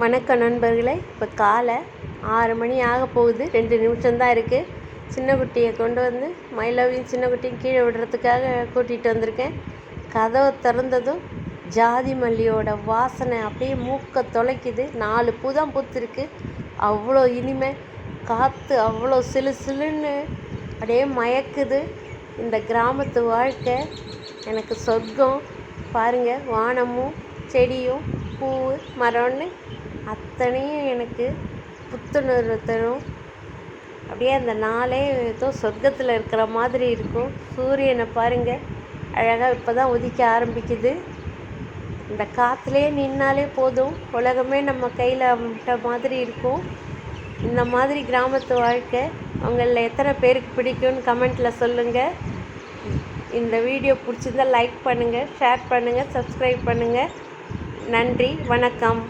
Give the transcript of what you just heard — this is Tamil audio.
வணக்கம் நண்பர்களே. இப்போ காலை ஆறு மணி ஆக போகுது. ரெண்டு நிமிஷம்தான் இருக்குது சின்ன குட்டியை கொண்டு வந்து மயிலவையும் சின்ன குட்டியும் கீழே விடுறதுக்காக கூட்டிகிட்டு வந்திருக்கேன். கதவை திறந்ததும் ஜாதி மல்லியோட வாசனை அப்படியே மூக்க தொலைக்குது. நாலு பூ தான் பூத்துருக்கு. அவ்வளோ இனிமை. காற்று அவ்வளோ சிலு சிலுன்னு அப்படியே மயக்குது. இந்த கிராமத்து வாழ்க்கை. எனக்கு சொர்க்கம். பாருங்கள் வானமும் செடியும் பூ மரம்னு அத்தனையும் எனக்கு புத்துணர்வு தரும் அப்படியே அந்த நாளே ஏதோ சொர்க்கத்தில் இருக்கிற மாதிரி இருக்கும். சூரியனை பாருங்கள் அழகாக இப்போ தான் உதிக்க ஆரம்பிக்குது. இந்த காற்றுலேயே நின்னாலே போதும். உலகமே நம்ம கையில் விட்ட மாதிரி இருக்கும். இந்த மாதிரி கிராமத்து வாழ்க்கை உங்களில் எத்தனை பேருக்கு பிடிக்கும்னு கமெண்ட்டில் சொல்லுங்கள் இந்த வீடியோ பிடிச்சிருந்தால் லைக் பண்ணுங்கள் ஷேர் பண்ணுங்கள் சப்ஸ்கிரைப் பண்ணுங்கள் நன்றி வணக்கம்.